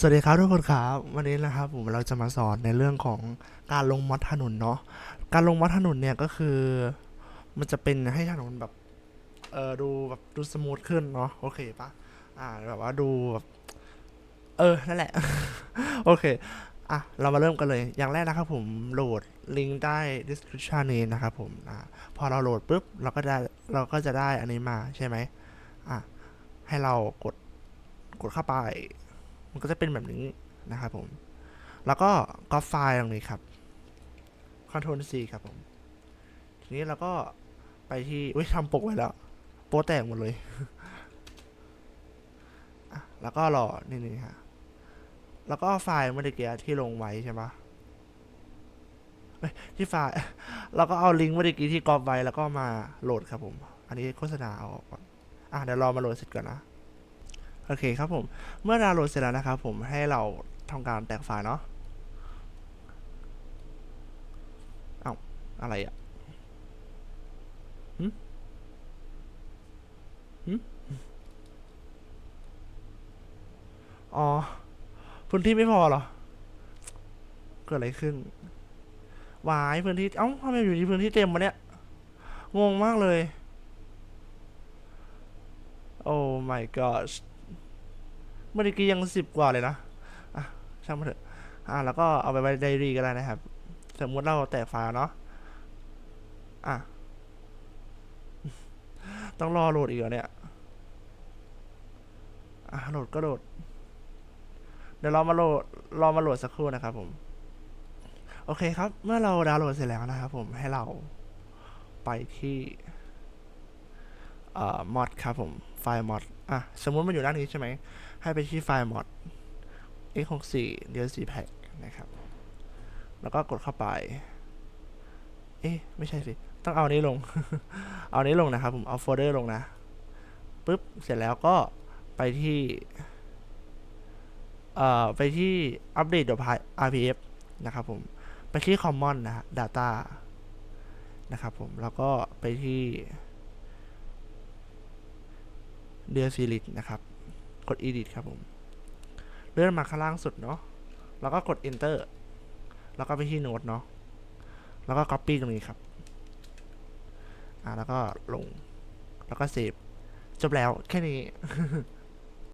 สวัสดีครับทุกคนครับวันนี้นะครับผมเราจะมาสอนในเรื่องของการลงมอดถนนเนาะการลงมอดถนนเนี่ยก็คือ มันจะเป็นให้ถนนแบบเออดูแบบดูสมูทขึ้นเนาะโอเคปะอ่าแบบว่าดูแบบเออนั่นแหละ โอเคอะเรามาเริ่มกันเลยอย่างแรกนะครับผมโหลดลิงก์ได้ description นี้นะครับผมอ่าพอเราโหลดปุ๊บเราก็ได้เราก็จะได้อันนี้มาใช่ไหมอะให้เรากดกดเข้าไป มันก็จะเป็นแบบนี้นะครับผม แล้วก็ก๊อปไฟล์ตรงนี้ครับ Ctrl C ครับผม ทีนี้เราก็ไปที่อุ้ยทำปกไว้แล้ว โป๊แตกหมดเลย แล้วก็รอนี่นี่ฮะ แล้วก็ไฟล์เมื่อกี้ที่ลงไว้ใช่ปะเอ้ยที่ไฟล์เราก็เอาลิงก์เมื่อกี้ที่ก๊อปไว้แล้วก็มาโหลดครับผม อันนี้โฆษณาเอาออกก่อนอะเดี๋ยวรอมาโหลดเสร็จก่อนนะ โอเคครับผม เมื่อดาวน์โหลดเสร็จแล้วนะครับผมให้เราทำการแตกไฟล์เนาะเอาอะไรอะ่ะหึหึอ๋อพื้นที่ไม่พอเหรอ เกิดอะไรขึ้น วายพื้นที่ เอ้าทำไมอยู่ที่พื้นที่เต็มวะเนี่ย งงมากเลย โอ้ my gosh เมื่อกี้ยังสิบกว่าเลยนะอะช่างมันเถอะอะแล้วก็เอาไปไว้ไดอารี่ก็ได้นะครับ สมมติเราแตกไฟล์เนาะอะต้องรอโหลดอีกเหรอเนี่ยอะโหลดก็โหลด เดี๋ยวเรามาโหลดรอมาโหลดสักครู่นะครับ ผม โอเคครับ เมื่อเราดาวน์โหลดเสร็จแล้วนะครับ ผมให้เราไปที่ เอ่อ mod ครับผม ไฟล์ mod อะ สมมุติมันอยู่ด้านนี้ใช่ไหม ให้ไปที่ไฟล์ mod x64 DLC pack นะครับ แล้วก็กดเข้าไป เอ๊ะ ไม่ใช่สิ ต้องเอานี้ลง เอานี้ลงนะครับผม เอาโฟลเดอร์ลงนะปุ๊บ เสร็จแล้วก็ไปที่เอ่อไปที่อัปเดต RPF นะครับผม ไปที่ common นะฮะ data นะครับผม แล้วก็ไปที่ เรือซีลิกนะครับ กด edit ครับผมเลื่อนมาข้างล่างสุดเนาะแล้วก็กด enter แล้วก็ไปที่โน้ตเนาะแล้วก็ copy ตรงนี้ครับอ่าแล้วก็ลงแล้วก็เซฟจบแล้วแค่นี้